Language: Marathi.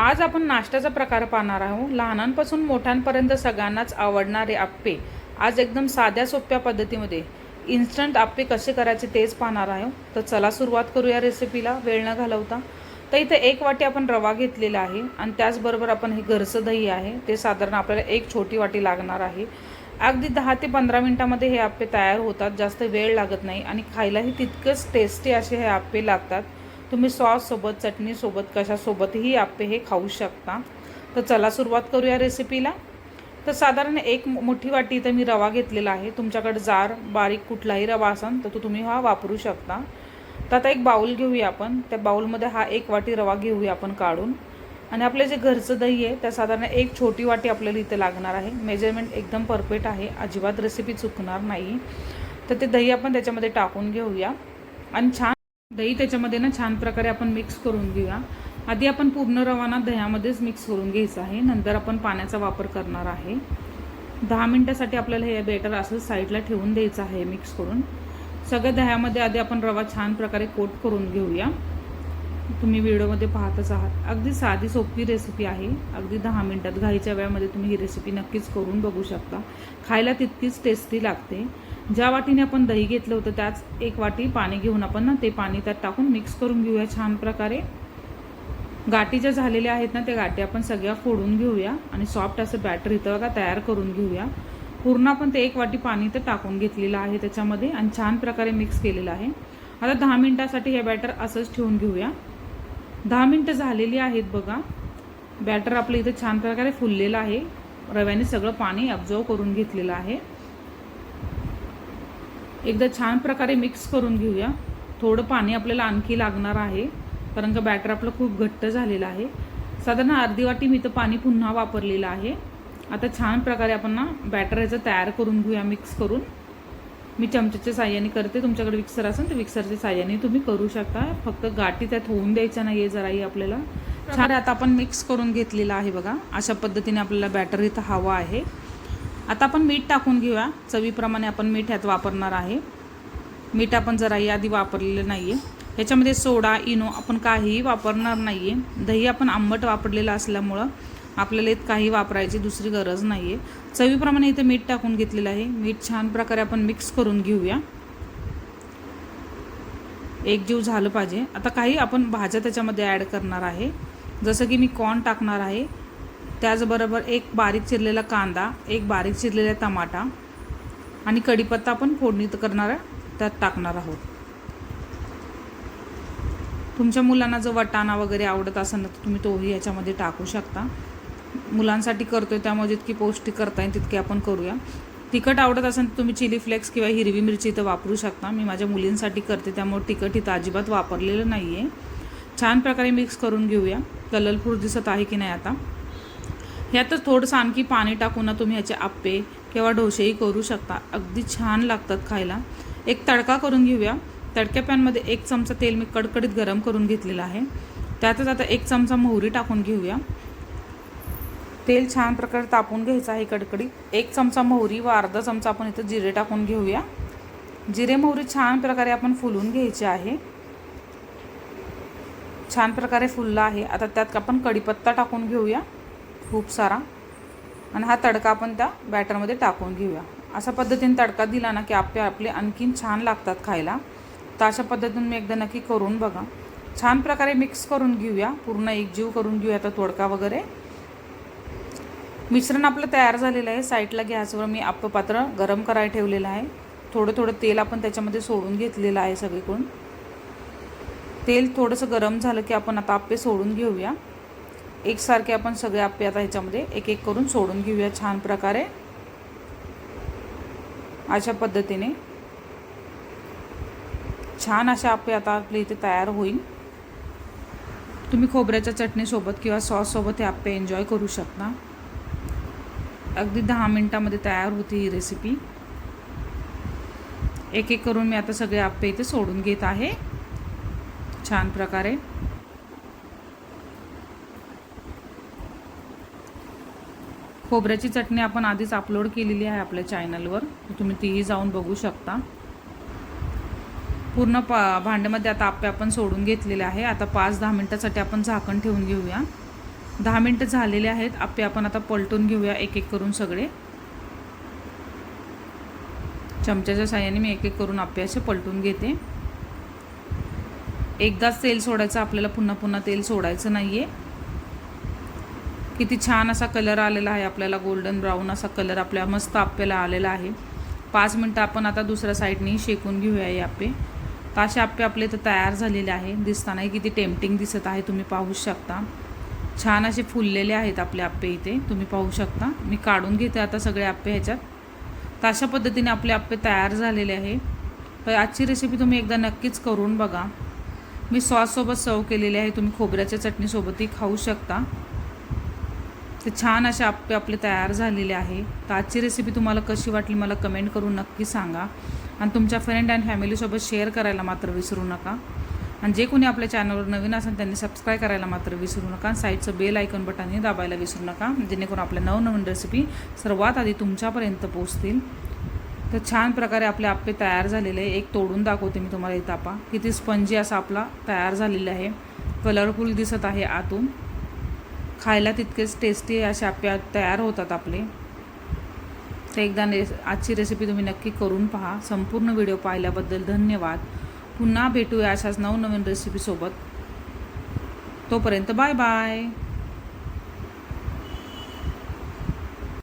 आज आपण नाश्त्याचा प्रकार पाहणार आहोत. लहानांपासून मोठ्यांपर्यंत सगळ्यांनाच आवडणारे आप्पे. आज एकदम साध्या सोप्या पद्धतीमध्ये. इन्स्टंट आप्पे कसे करायचे तेच पाहणार आहोत. तर चला सुरुवात करूया रेसिपीला वेळ न घालवता. तर इथे एक वाटी आपण रवा घेतलेला आहे आणि त्याचबरोबर आपण हे घरचं दही आहे. ते साधारण आपल्याला एक छोटी वाटी लागणार आहे. अगदी दहा ते पंधरा मिनटामध्ये हे आप्पे तयार होतात. जास्त वेळ लागत नाही आणि खायलाही तितकंच टेस्टी असे हे आप्पे लागतात. तुम्ही सॉससोबत चटणीसोबत कशासोबतही आप्पे हे खाऊ शकता. तर चला सुरुवात करूया रेसिपीला तर साधारण एक मोठी वाटी इथं मी रवा घेतलेला आहे. तुमच्याकडे जार बारीक कुठलाही रवा असेल तर तो तुम्ही हा वापरू शकता. तर आता एक बाऊल घेऊया आपण. त्या बाऊलमध्ये हा एक वाटी रवा घेऊया आपण काढून. आणि आपले जे घरचं दही आहे त्या साधारण एक छोटी वाटी आपल्याला इथे लागणार आहे. मेजरमेंट एकदम परफेक्ट आहे. अजिबात रेसिपी चुकणार नाही. तर ते दही आपण त्याच्यामध्ये टाकून घेऊया. आणि छान दही त्याच्यामध्ये ना छान प्रकारे आपण मिक्स करून घेऊया. आधी आपण पूर्ण रवाना दह्यामध्येच मिक्स करून घ्यायचं आहे. नंतर आपण पाण्याचा वापर करणार आहे. दहा मिनटासाठी आपल्याला हे बेटर असं साईडला ठेवून द्यायचं आहे मिक्स करून. सगळ्या दह्यामध्ये आधी आपण रवा छान प्रकारे कोट करून घेऊया. तुम्ही व्हिडिओमध्ये पाहतच आहात. अगदी साधी सोपी रेसिपी आहे. अगदी दहा मिनटात घाईच्या वेळामध्ये तुम्ही ही रेसिपी नक्कीच करून बघू शकता. खायला तितकीच टेस्टी लागते. ज्या वाटीने आपण दही घेतलं होतं त्याच एक वाटी पाणी घेऊन आपण ना ते पाणी त्यात टाकून मिक्स करून घेऊया छान प्रकारे. गाठी ज्या झालेल्या आहेत ना त्या गाठी आपण सगळ्या फोडून घेऊया आणि सॉफ्ट असं बॅटर इथं बघा तयार करून घेऊया. पूर्ण आपण ते एक वाटी पाणी तर टाकून घेतलेलं आहे त्याच्यामध्ये आणि छान प्रकारे मिक्स केलेलं आहे. आता दहा मिनटासाठी हे बॅटर असंच ठेवून घेऊया. दहा मिनटं झालेली आहेत बघा. बॅटर आपलं इथं छान प्रकारे फुललेलं आहे. रव्याने सगळं पाणी अब्झर्व करून घेतलेलं आहे. एकदा छान प्रकारे मिक्स करून घेऊया. थोडं पाणी आपल्याला आणखी लागणार आहे. कारण का बॅटर आपलं खूप घट्ट झालेलं आहे. साधारण अर्धी वाटी मी तर पाणी पुन्हा वापरलेलं आहे. आता छान प्रकारे आपण ना बॅटर याचं तयार करून घेऊया मिक्स करून. मी चमच्याच्या साह्याने करते तुमच्याकडे मिक्सर असेल तर मिक्सरच्या साह्याने तुम्ही करू शकता. फक्त गाठी त्यात होऊन द्यायच्या नाही आहे जराही आपल्याला. छान आता आपण मिक्स करून घेतलेला आहे बघा. अशा पद्धतीने आपल्याला बॅटर इथं हवा आहे. आता आपण मीठ टाकून घेऊया. चवीप्रमाणे आपण मीठ ह्यात वापरणार आहे. मीठ आपण जराही आधी वापरलेलं नाही आहे ह्याच्यामध्ये सोडा इनो आपण काहीही वापरणार नाही आहे दही आपण आंबट वापरलेलं असल्यामुळं आपल्याला इथं काही वापरायची दुसरी गरज नाही आहे चवीप्रमाणे इथे मीठ टाकून घेतलेलं आहे. मीठ छान प्रकारे आपण मिक्स करून घेऊया. एक जीव झालं पाहिजे. आता काही आपण भाज्या त्याच्यामध्ये ॲड करणार आहे. जसं की मी कॉर्न टाकणार आहे. त्याचबरोबर एक बारीक चिरलेला कांदा एक बारीक चिरलेला टमाटा आणि कढीपत्ता आपण फोडणी करणार त्यात टाकणार आहोत. तुमच्या मुलांना जर वटाणा वगैरे आवडत असेल तर तुम्ही तोही याच्यामध्ये टाकू शकता. मुलांसाठी करतो आहे त्यामुळे जितकी पौष्टिक करता येईल तितकी आपण करूया. तिखट आवडत असेल तर तुम्ही चिली फ्लेक्स किंवा हिरवी मिरची इथं वापरू शकता. मी माझ्या मुलींसाठी करते त्यामुळे तिखट इथं अजिबात वापरलेलं नाही आहे छान प्रकारे मिक्स करून घेऊया. कलरफुल दिसत आहे की नाही आता? ह्यातच थोडंसं आणखी पाणी टाकून ना तुम्ही ह्याचे आप्पे किंवा डोसेही करू शकता. अगदी छान लागतात खायला. एक तडका करून घेऊया. तडक्या पॅनमध्ये एक चमचा तेल मी कडकडीत गरम करून घेतलेलं आहे. त्यातच आता एक चमचा मोहरी टाकून घेऊया. तेल छान प्रकारे तापून घ्यायचं आहे कडकडीत. एक चमचा मोहरी व अर्धा चमचा आपण इथं जिरे टाकून घेऊया. जिरे मोहरी छान प्रकारे आपण फुलून घ्यायची आहे. छान प्रकारे फुलला आहे. आता त्यात आपण कढीपत्ता टाकून घेऊया. खूप सारा. आणि हा तडका आपण त्या बॅटरमध्ये टाकून घेऊया. अशा पद्धतीने तडका दिला ना की आपले आपले आणखीन छान लागतात खायला. तर अशा पद्धतीने मी एकदा नक्की करून बघा. छान प्रकारे मिक्स करून घेऊया. पूर्ण एकजीव करून घेऊया आता तोडका वगैरे. मिश्रण आपलं तयार झालेलं आहे. साईडला गॅसवर मी आप्प पात्र गरम करायला ठेवलेलं आहे. थोडं थोडं तेल आपण त्याच्यामध्ये सोडून घेतलेलं आहे सगळीकडून. तेल थोडंसं गरम झालं की आपण आता आप्पे सोडून घेऊया. एकसारखे आपण सगळे आप्पे आता ह्याच्यामध्ये एक एक करून सोडून घेऊया छान प्रकारे. अशा पद्धतीने. छान असे आप्पे आता आपले इथे तयार होईल. तुम्ही खोबऱ्याच्या चटणीसोबत किंवा सॉससोबत हे आप्पे एन्जॉय करू शकता. अगदी दहा मिनटामध्ये तयार होती ही रेसिपी एक एक करून मी आता सगळे आप्पे इथे सोडून घेत आहे. छान प्रकारे. खोबऱ्याची चटणी आपण आधीच अपलोड केलेली आहे आपल्या चॅनलवर तुम्ही तीही जाऊन बघू शकता. पूर्ण पा भांड्यामध्ये आता आप्पे आपण सोडून घेतलेले आहे. आता पाच दहा मिनटासाठी आपण झाकण ठेवून घेऊया. दहा मिनटं झालेले आहेत. आप्पे आपण आता पलटून घेऊया एक एक करून सगळे. चमच्याच्या साह्याने मी एक एक करून आप्पे असे पलटून घेते. एकदाच तेल सोडायचं आपल्याला पुन्हा पुन्हा तेल सोडायचं नाही आहे किती छान असा कलर आलेला आहे आपल्याला गोल्डन ब्राऊन असा कलर आपल्या मस्त आप्याला आलेला आहे. पाच मिनटं आपण आता दुसऱ्या साईडने शेकून घेऊया हे आप्पे तर असे आप्पे आपले तर तयार झालेले आहे. दिसतानाही किती टेम्पटिंग दिसत आहे तुम्ही पाहू शकता. छान असे फुललेले आहेत आपले आप्पे इथे. तुम्ही पाहू शकता. मी काढून घेते आता सगळे आप्पे ह्याच्यात. तर अशा पद्धतीने आपले आप्पे तयार झालेले आहे. तर आजची रेसिपी तुम्ही एकदा नक्कीच करून बघा. मी सॉससोबत सर्व केलेले आहे. तुम्ही खोबऱ्याच्या चटणीसोबतही खाऊ शकता. ते छान असे आप्पे आपले तयार झालेले आहे. तर आजची रेसिपी तुम्हाला कशी वाटली मला कमेंट करून नक्की सांगा. आणि तुमच्या फ्रेंड अँड फॅमिलीसोबत शेअर करायला मात्र विसरू नका. आणि जे कोणी आपल्या चॅनलवर नवीन असेल त्यांनी सबस्क्राईब करायला मात्र विसरू नका. साईडचं बेल आयकॉन बटनही दाबायला विसरू नका. जेणेकरून आपल्या नवनवीन रेसिपी सर्वात आधी तुमच्यापर्यंत पोहोचतील. तर छान प्रकारे आपले आप्पे तयार झालेले आहे. एक तोडून दाखवते मी तुम्हाला इथं आपा. किती स्पंजी असा आपला तयार झालेला आहे. कलरफुल दिसत आहे आतून. खायला तितकेच टेस्टी असे आप्पे तयार होतात आपले. तर एकदा रे आजची रेसिपी तुम्ही नक्की करून पहा. संपूर्ण व्हिडिओ पाहिल्याबद्दल धन्यवाद. पुन्हा भेटूया अशाच नवनवीन रेसिपीसोबत तोपर्यंत बाय बाय.